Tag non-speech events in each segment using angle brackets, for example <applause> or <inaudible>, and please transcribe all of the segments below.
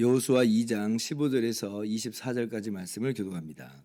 여호수아 2장 15절에서 24절까지 말씀을 교독합니다.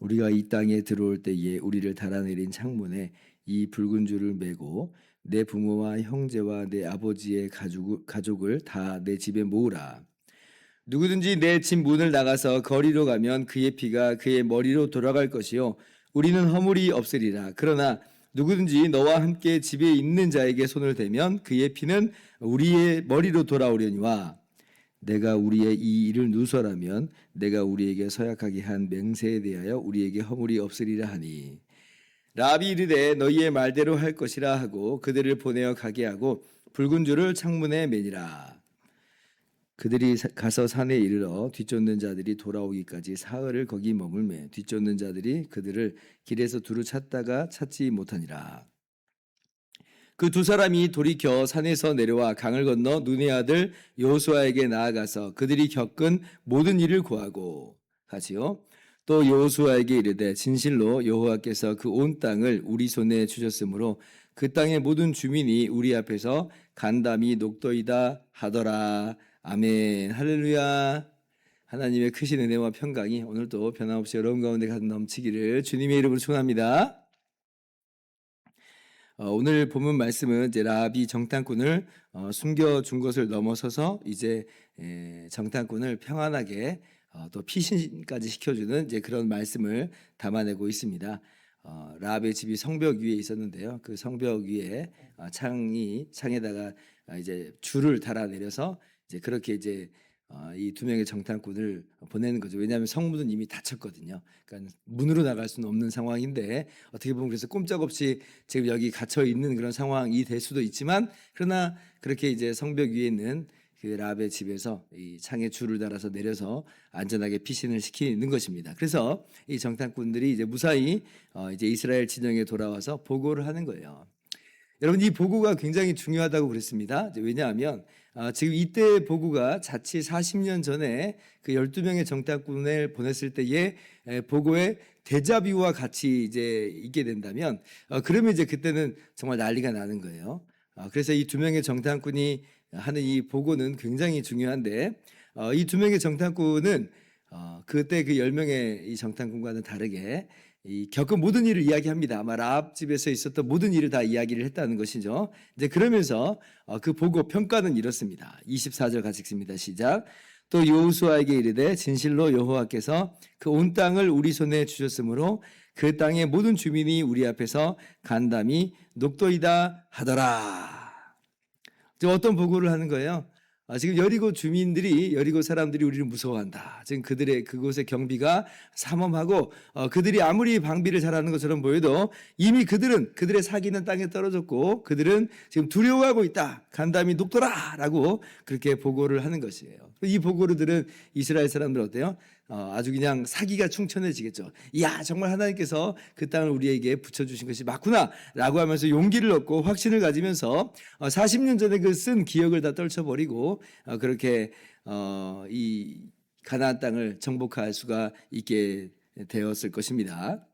우리가 이 땅에 들어올 때에 우리를 달아내린 창문에 이 붉은 줄을 메고 내 부모와 형제와 내 아버지의 가족, 가족을 다 내 집에 모으라. 누구든지 내 집 문을 나가서 거리로 가면 그의 피가 그의 머리로 돌아갈 것이요 우리는 허물이 없으리라. 그러나 누구든지 너와 함께 집에 있는 자에게 손을 대면 그의 피는 우리의 머리로 돌아오려니와 내가 우리의 이 일을 누설하면 내가 우리에게 서약하게 한 맹세에 대하여 우리에게 허물이 없으리라 하니. 라비 이르되 너희의 말대로 할 것이라 하고 그들을 보내어 가게 하고 붉은 줄을 창문에 매니라. 그들이 사- 가서 산에 이르러 뒤쫓는 자들이 돌아오기까지 사흘을 거기 머물매 뒤쫓는 자들이 그들을 길에서 두루 찾다가 찾지 못하니라 그 두 사람이 돌이켜 산에서 내려와 강을 건너 눈의 아들 여호수아에게 나아가서 그들이 겪은 모든 일을 고하고 하지요. 또 여호수아에게 이르되 진실로 여호와께서 그 온 땅을 우리 손에 주셨으므로 그 땅의 모든 주민이 우리 앞에서 간담이 녹도이다 하더라. 아멘. 할렐루야. 하나님의 크신 은혜와 평강이 오늘도 변함없이 여러분 가운데 가득 넘치기를 주님의 이름으로 축원합니다. 어, 오늘 본문 말씀은 이제 라비 정탐꾼을 어, 숨겨준 것을 넘어서서 이제 에, 정탐꾼을 평안하게 어, 또 피신까지 시켜주는 이제 그런 말씀을 담아내고 있습니다. 어, 라합의 집이 성벽 위에 있었는데요. 그 성벽 위에 어, 창이 창에다가 어, 이제 줄을 달아 내려서 이제 그렇게 이제 어, 이 두 명의 정탐꾼을 보내는 거죠. 왜냐하면 성문은 이미 닫혔거든요. 그러니까 문으로 나갈 수는 없는 상황인데 어떻게 보면 그래서 꼼짝없이 지금 여기 갇혀 있는 그런 상황이 될 수도 있지만 그러나 그렇게 이제 성벽 위에 있는 그 라합의 집에서 이 창에 줄을 달아서 내려서 안전하게 피신을 시키는 것입니다. 그래서 이 정탐꾼들이 이제 무사히 어, 이제 이스라엘 진영에 돌아와서 보고를 하는 거예요. 여러분 이 보고가 굉장히 중요하다고 그랬습니다. 왜냐하면 아, 지금 이때 보고가 자칫 40년 전에 그 12명의 정탐꾼을 보냈을 때의 에, 보고에 데자뷰와 같이 이제 있게 된다면 어, 그러면 이제 그때는 정말 난리가 나는 거예요. 어, 그래서 이 두 명의 정탐꾼이 하는 이 보고는 굉장히 중요한데 어, 이두 명의 정탐꾼은 어, 그때 그 10명의 이 정탐꾼과는 다르게 이 겪은 모든 일을 이야기합니다. 아마 라합 집에서 있었던 모든 일을 다 이야기를 했다는 것이죠. 이제 그러면서 어, 그 보고 평가는 이렇습니다. 24절 같이 읽습니다. 시작. 또 여호수아에게 이르되 진실로 여호와께서 그 온 땅을 우리 손에 주셨으므로 그 땅의 모든 주민이 우리 앞에서 간담이 녹도이다 하더라. 지금 어떤 보고를 하는 거예요? 아, 지금 여리고 주민들이 여리고 사람들이 우리를 무서워한다. 지금 그들의 그곳의 경비가 삼엄하고 어, 그들이 아무리 방비를 잘하는 것처럼 보여도 이미 그들은 그들의 사기는 땅에 떨어졌고 그들은 지금 두려워하고 있다. 간담이 녹더라라고 그렇게 보고를 하는 것이에요. 이 보고를 들은 이스라엘 사람들 어때요? 어, 아주 그냥 사기가 충천해지겠죠. 야 정말 하나님께서 그 땅을 우리에게 붙여주신 것이 맞구나 라고 하면서 용기를 얻고 확신을 가지면서 어, 40년 전에 그 쓴 기억을 다 떨쳐버리고 어, 그렇게 어, 이 가나안 땅을 정복할 수가 있게 되었을 것입니다.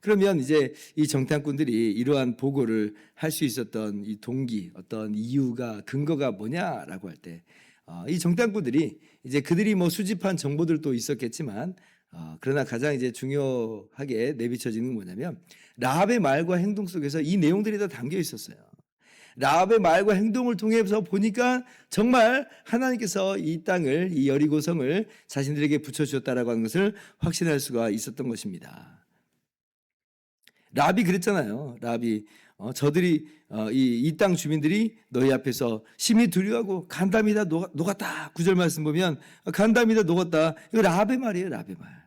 그러면 이제 이 정탐꾼들이 이러한 보고를 할 수 있었던 이 동기, 어떤 이유가 근거가 뭐냐라고 할 때, 어, 이 정탐꾼들이 이제 그들이 뭐 수집한 정보들도 있었겠지만, 어, 그러나 가장 이제 중요하게 내비쳐지는 건 뭐냐면 라합의 말과 행동 속에서 이 내용들이 다 담겨 있었어요. 라합의 말과 행동을 통해서 보니까 정말 하나님께서 이 땅을 이 여리고성을 자신들에게 붙여주셨다라고 하는 것을 확신할 수가 있었던 것입니다. 라합이 그랬잖아요. 라합이 어, 저들이 어, 이땅 주민들이 너희 앞에서 심히 두려워하고 간담이다 녹- 녹았다 구절 말씀 보면 어, 간담이다 녹았다 이거 라베 말이에요 라베 말.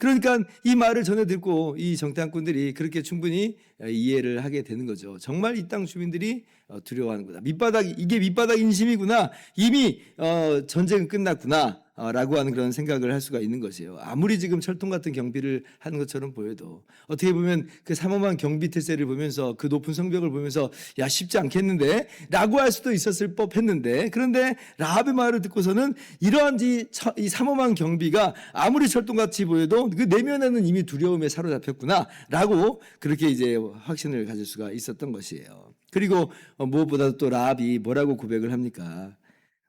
그러니까 이 말을 전해 듣고 이 정탐꾼들이 그렇게 충분히 어, 이해를 하게 되는 거죠. 정말 이 땅 주민들이 어, 두려워하는구나. 밑바닥 이게 밑바닥 인심이구나. 이미 어, 전쟁은 끝났구나. 어, 라고 하는 그런 생각을 할 수가 있는 것이에요. 아무리 지금 철통 같은 경비를 하는 것처럼 보여도 어떻게 보면 그 삼엄한 경비 태세를 보면서 그 높은 성벽을 보면서 야 쉽지 않겠는데 라고 할 수도 있었을 법했는데 그런데 라합의 말을 듣고서는 이러한 이, 삼엄한 경비가 아무리 철통같이 보여도 그 내면에는 이미 두려움에 사로잡혔구나 라고 그렇게 이제 확신을 가질 수가 있었던 것이에요. 그리고 어, 무엇보다도 또 라합이 뭐라고 고백을 합니까?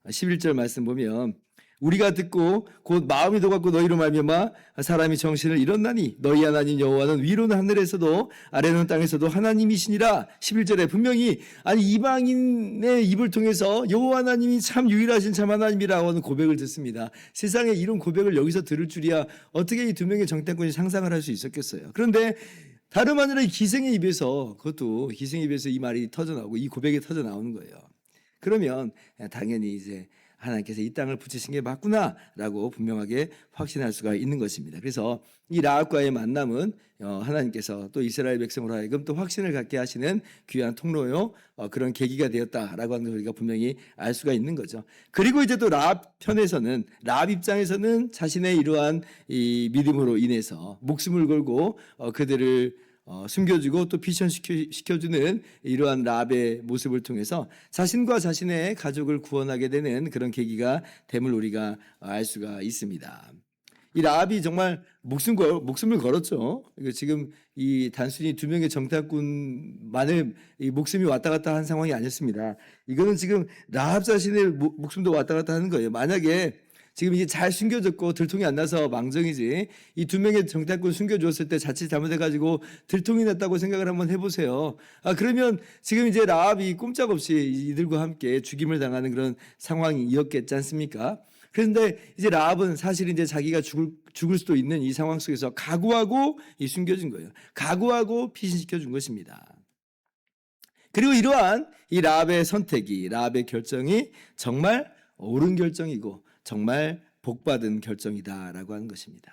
11절 말씀 보면 우리가 듣고 곧 마음이 녹았고 너희로 말미암아 사람이 정신을 잃었나니 너희 하나님 여호와는 위로는 하늘에서도 아래는 땅에서도 하나님이시니라 11절에 분명히 아니 이방인의 입을 통해서 여호와 하나님이 참 유일하신 참 하나님이라고 하는 고백을 듣습니다. 세상에 이런 고백을 여기서 들을 줄이야 어떻게 이 두 명의 정탐꾼이 상상을 할 수 있었겠어요. 그런데 다름 아니라 이 기생의 입에서 그것도 기생의 입에서 이 말이 터져 나오고 이 고백이 터져 나오는 거예요. 그러면 당연히 이제 하나님께서 이 땅을 붙이신 게 맞구나라고 분명하게 확신할 수가 있는 것입니다. 그래서 이 라합과의 만남은 어, 하나님께서 또 이스라엘 백성으로 하여금 또 확신을 갖게 하시는 귀한 통로요 어, 그런 계기가 되었다라고 하는 걸 우리가 분명히 알 수가 있는 거죠. 그리고 이제 또 라합 편에서는 라합 입장에서는 자신의 이러한 이 믿음으로 인해서 목숨을 걸고 어, 그들을 어, 숨겨주고 또 피션시켜주는 이러한 라합의 모습을 통해서 자신과 자신의 가족을 구원하게 되는 그런 계기가 됨을 우리가 알 수가 있습니다. 이 라합이 정말 목숨 걸, 목숨을 걸었죠. 지금 이 단순히 두 명의 정탐꾼만의 이 목숨이 왔다 갔다 한 상황이 아니었습니다. 이거는 지금 라합 자신의 모- 목숨도 왔다 갔다 하는 거예요. 만약에 지금 이게 잘 숨겨졌고 들통이 안 나서 망정이지 이 두 명의 정탐꾼 숨겨주었을 때 자칫 잘못해가지고 들통이 났다고 생각을 한번 해보세요. 아 그러면 지금 이제 라합이 꼼짝없이 이들과 함께 죽임을 당하는 그런 상황이었겠지 않습니까? 그런데 이제 라합은 사실 이제 자기가 죽을 죽을 수도 있는 이 상황 속에서 각오하고 이 숨겨진 거예요. 각오하고 피신시켜 준 것입니다. 그리고 이러한 이 라합의 선택이 라합의 결정이 정말 옳은 결정이고 정말 복받은 결정이다라고 하는 것입니다.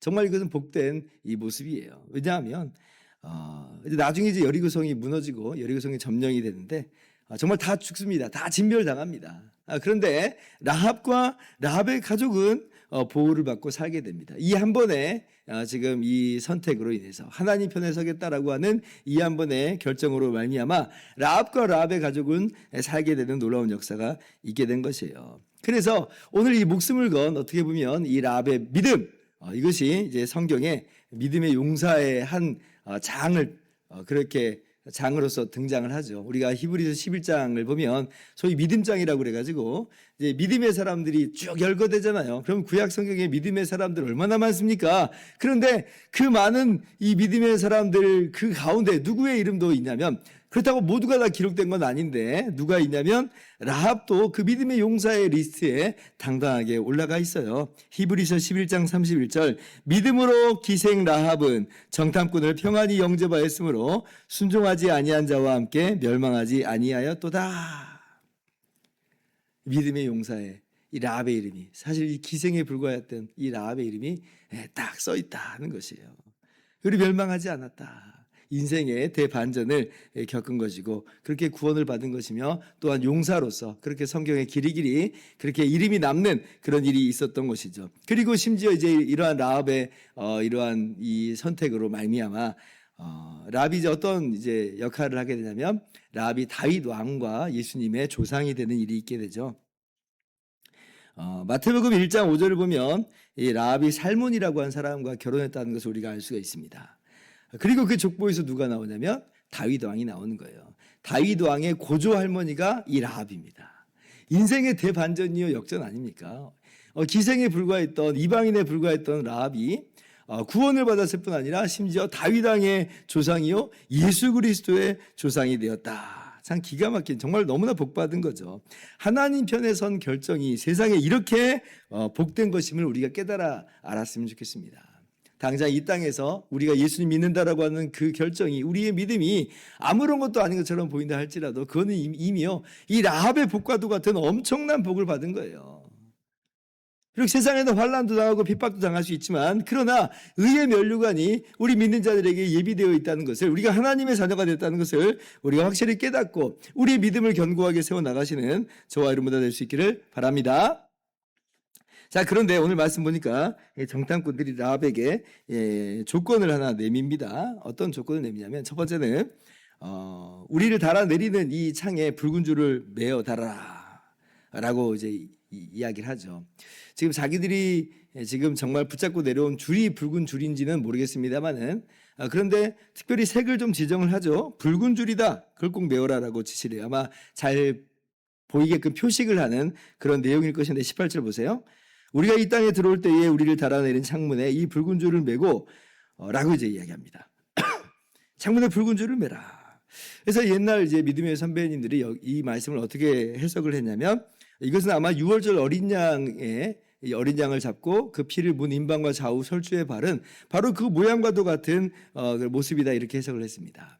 정말 이것은 복된 이 모습이에요. 왜냐하면 어, 이제 나중에 이제 여리고성이 무너지고 여리고성이 점령이 되는데 어, 정말 다 죽습니다. 다 진멸당합니다. 아, 그런데 라합과 라합의 가족은 어, 보호를 받고 살게 됩니다. 이 한 번에 어, 지금 이 선택으로 인해서 하나님 편에 서겠다라고 하는 이 한 번의 결정으로 말미암아 라합과 라합의 가족은 살게 되는 놀라운 역사가 있게 된 것이에요. 그래서 오늘 이 목숨을 건 어떻게 보면 이 라합의 믿음 어, 이것이 이제 성경에 믿음의 용사의 한 어, 장을 어, 그렇게 장으로서 등장을 하죠. 우리가 히브리서 11장을 보면 소위 믿음장이라고 그래가지고 이제 믿음의 사람들이 쭉 열거되잖아요. 그럼 구약 성경에 믿음의 사람들 얼마나 많습니까? 그런데 그 많은 이 믿음의 사람들 그 가운데 누구의 이름도 있냐면 그렇다고 모두가 다 기록된 건 아닌데 누가 있냐면 라합도 그 믿음의 용사의 리스트에 당당하게 올라가 있어요. 히브리서 11장 31절 믿음으로 기생 라합은 정탐꾼을 평안히 영접하였으므로 순종하지 아니한 자와 함께 멸망하지 아니하였도다. 믿음의 용사의 이 라합의 이름이 사실 이 기생에 불과했던 이 라합의 이름이 예, 딱써 있다는 것이에요. 우리 멸망하지 않았다. 인생의 대반전을 예, 겪은 것이고 그렇게 구원을 받은 것이며 또한 용사로서 그렇게 성경의 길이길이 그렇게 이름이 남는 그런 일이 있었던 것이죠. 그리고 심지어 이제 이러한 라합의 어, 이러한 이 선택으로 말미암아 어, 라합이 이제 어떤 이제 역할을 하게 되냐면 라합이 다윗 왕과 예수님의 조상이 되는 일이 있게 되죠. 어, 마태복음 1장 5절을 보면 이 라합이 살몬이라고 한 사람과 결혼했다는 것을 우리가 알 수가 있습니다. 그리고 그 족보에서 누가 나오냐면 다윗 왕이 나오는 거예요. 다윗 왕의 고조 할머니가 이 라합입니다. 인생의 대반전이요 역전 아닙니까? 어, 기생에 불과했던 이방인에 불과했던 라합이 어, 구원을 받았을 뿐 아니라 심지어 다윗 왕의 조상이요 예수 그리스도의 조상이 되었다. 참 기가 막힌 정말 너무나 복받은 거죠. 하나님 편에 선 결정이 세상에 이렇게 어, 복된 것임을 우리가 깨달아 알았으면 좋겠습니다. 당장 이 땅에서 우리가 예수님 믿는다라고 하는 그 결정이 우리의 믿음이 아무런 것도 아닌 것처럼 보인다 할지라도 그거는 이미- 이미요 이 라합의 복과도 같은 엄청난 복을 받은 거예요. 비록 세상에는 환란도 당하고 핍박도 당할 수 있지만 그러나 의의 면류관이 우리 믿는 자들에게 예비되어 있다는 것을 우리가 하나님의 자녀가 됐다는 것을 우리가 확실히 깨닫고 우리의 믿음을 견고하게 세워 나가시는 저와 여러분들 될 수 있기를 바랍니다. 자 그런데 오늘 말씀 보니까 이 정탐꾼들이 라합에게 예, 조건을 하나 내밉니다. 어떤 조건을 내미냐면 첫 번째는 어, 우리를 달아내리는 이 창에 붉은 줄을 메어 달아라 라고 이제 이- 이야기를 하죠. 지금 자기들이 지금 정말 붙잡고 내려온 줄이 붉은 줄인지는 모르겠습니다만은 아, 그런데 특별히 색을 좀 지정을 하죠. 붉은 줄이다. 그걸 꼭 메어라라고 지시를 해요. 아마 잘 보이게끔 표식을 하는 그런 내용일 것인데 18절 보세요. 우리가 이 땅에 들어올 때에 우리를 달아내린 창문에 이 붉은 줄을 메고 어, 라고 이제 이야기합니다. <clears throat> 창문에 붉은 줄을 매라. 그래서 옛날 이제 믿음의 선배님들이 여- 이 말씀을 어떻게 해석을 했냐면 이것은 아마 6월절 어린 양의 이 어린 양을 잡고 그 피를 문 임방과 좌우 설주에 바른 바로 그 모양과도 같은 어, 그 모습이다 이렇게 해석을 했습니다.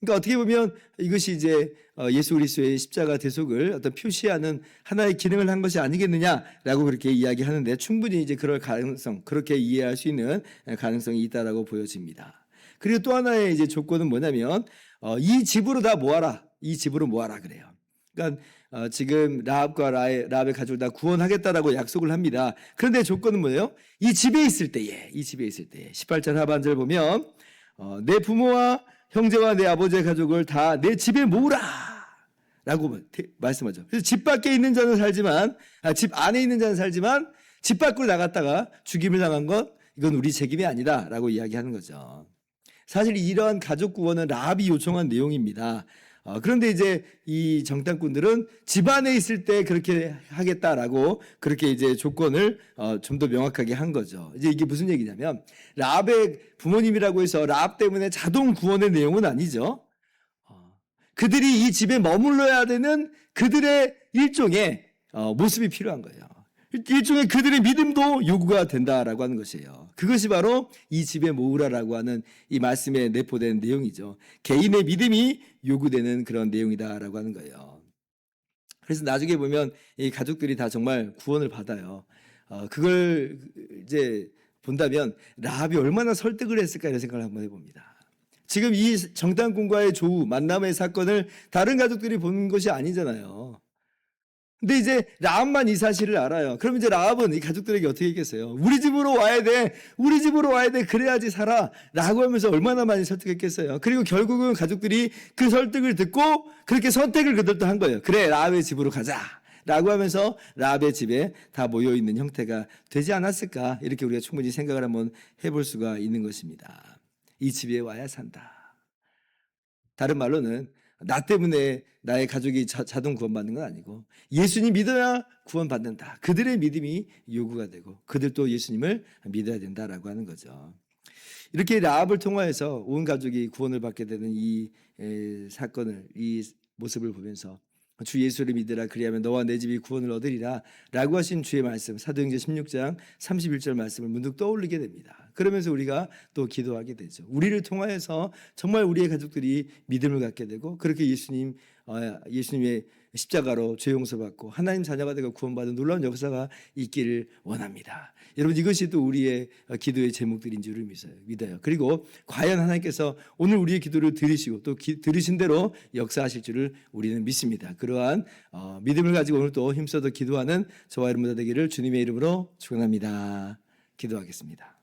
그러니까 어떻게 보면 이것이 이제 어, 예수 그리스도의 십자가 대속을 어떤 표시하는 하나의 기능을 한 것이 아니겠느냐라고 그렇게 이야기하는데 충분히 이제 그럴 가능성 그렇게 이해할 수 있는 가능성이 있다라고 보여집니다. 그리고 또 하나의 이제 조건은 뭐냐면 어, 이 집으로 다 모아라 이 집으로 모아라 그래요. 그러니까 어, 지금 라합과 라의, 라합의 가족을 다 구원하겠다라고 약속을 합니다. 그런데 조건은 뭐예요? 이 집에 있을 때에 이 집에 있을 때에 18절 하반절 보면 어, 내 부모와 형제와 내 아버지의 가족을 다 내 집에 모으라. 라고 대- 말씀하죠. 그래서 집 밖에 있는 자는 살지만, 아, 집 안에 있는 자는 살지만, 집 밖으로 나갔다가 죽임을 당한 것, 이건 우리 책임이 아니다. 라고 이야기하는 거죠. 사실 이러한 가족 구원은 라합이 요청한 내용입니다. 어, 그런데 이제 이 정탐꾼들은 집 안에 있을 때 그렇게 하겠다라고 그렇게 이제 조건을 어, 좀 더 명확하게 한 거죠. 이제 이게 무슨 얘기냐면 라합의 부모님이라고 해서 라합 때문에 자동 구원의 내용은 아니죠. 어, 그들이 이 집에 머물러야 되는 그들의 일종의 어, 모습이 필요한 거예요. 일종의 그들의 믿음도 요구가 된다라고 하는 것이에요. 그것이 바로 이 집에 모으라라고 하는 이 말씀에 내포된 내용이죠. 개인의 믿음이 요구되는 그런 내용이다라고 하는 거예요. 그래서 나중에 보면 이 가족들이 다 정말 구원을 받아요. 어, 그걸 이제 본다면 라합이 얼마나 설득을 했을까 이런 생각을 한번 해봅니다. 지금 이 정탐꾼과의 조우 만남의 사건을 다른 가족들이 본 것이 아니잖아요. 근데 이제 라합만 이 사실을 알아요. 그럼 이제 라합은 이 가족들에게 어떻게 했겠어요? 우리 집으로 와야 돼. 우리 집으로 와야 돼. 그래야지 살아. 라고 하면서 얼마나 많이 설득했겠어요. 그리고 결국은 가족들이 그 설득을 듣고 그렇게 선택을 그들도 한 거예요. 그래, 라합의 집으로 가자. 라고 하면서 라합의 집에 다 모여 있는 형태가 되지 않았을까? 이렇게 우리가 충분히 생각을 한번 해볼 수가 있는 것입니다. 이 집에 와야 산다. 다른 말로는 나 때문에 나의 가족이 자, 자동 구원받는 건 아니고 예수님 믿어야 구원받는다. 그들의 믿음이 요구가 되고 그들도 예수님을 믿어야 된다라고 하는 거죠. 이렇게 라합을 통하여서 온 가족이 구원을 받게 되는 이 에, 사건을 이 모습을 보면서 주 예수를 믿으라 그리하면 너와 내 집이 구원을 얻으리라 라고 하신 주의 말씀 사도행전 16장 31절 말씀을 문득 떠올리게 됩니다. 그러면서 우리가 또 기도하게 되죠. 우리를 통하여서 정말 우리의 가족들이 믿음을 갖게 되고 그렇게 예수님 어, 예수님의 십자가로 죄 용서받고 하나님 자녀가 되고 구원받은 놀라운 역사가 있기를 원합니다. 여러분 이것이 또 우리의 어, 기도의 제목들인 줄을 믿어요. 그리고 과연 하나님께서 오늘 우리의 기도를 들으시고 또 기, 들으신 대로 역사하실 줄을 우리는 믿습니다. 그러한 어, 믿음을 가지고 오늘 또 힘써서 기도하는 저와 여러분들 되기를 주님의 이름으로 축원합니다. 기도하겠습니다.